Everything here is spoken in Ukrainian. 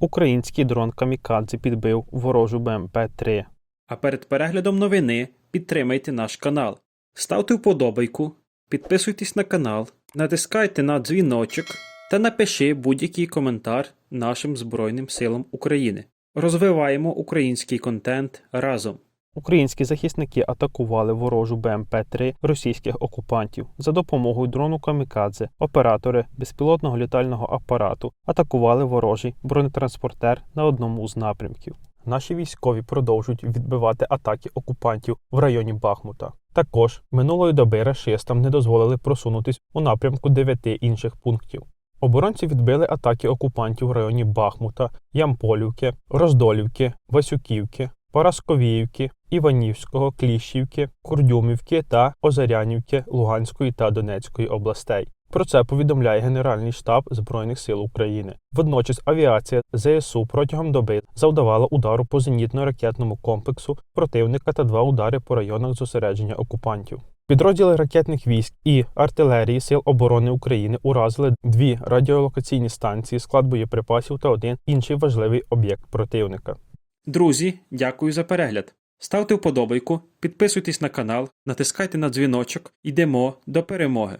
Український дрон Камікадзе підбив ворожу БМП-3. А перед переглядом новини підтримайте наш канал. Ставте вподобайку, підписуйтесь на канал, натискайте на дзвіночок та напиши будь-який коментар нашим Збройним силам України. Розвиваємо український контент разом. Українські захисники атакували ворожу БМП-3 російських окупантів за допомогою дрону Камікадзе. Оператори безпілотного літального апарату атакували ворожий бронетранспортер на одному з напрямків. Наші військові продовжують відбивати атаки окупантів в районі Бахмута. Також минулої доби рашистам не дозволили просунутись у напрямку дев'яти інших пунктів. Оборонці відбили атаки окупантів в районі Бахмута, Ямполівки, Роздолівки, Васюківки, Парасковіївки, Іванівського, Кліщівки, Курдюмівки та Озарянівки Луганської та Донецької областей. Про це повідомляє Генеральний штаб Збройних сил України. Водночас авіація ЗСУ протягом доби завдавала удару по зенітно-ракетному комплексу противника та два удари по районах зосередження окупантів. Підрозділи ракетних військ і артилерії Сил оборони України уразили дві радіолокаційні станції, склад боєприпасів та один інший важливий об'єкт противника. Друзі, дякую за перегляд. Ставте вподобайку, підписуйтесь на канал, натискайте на дзвіночок. Йдемо до перемоги.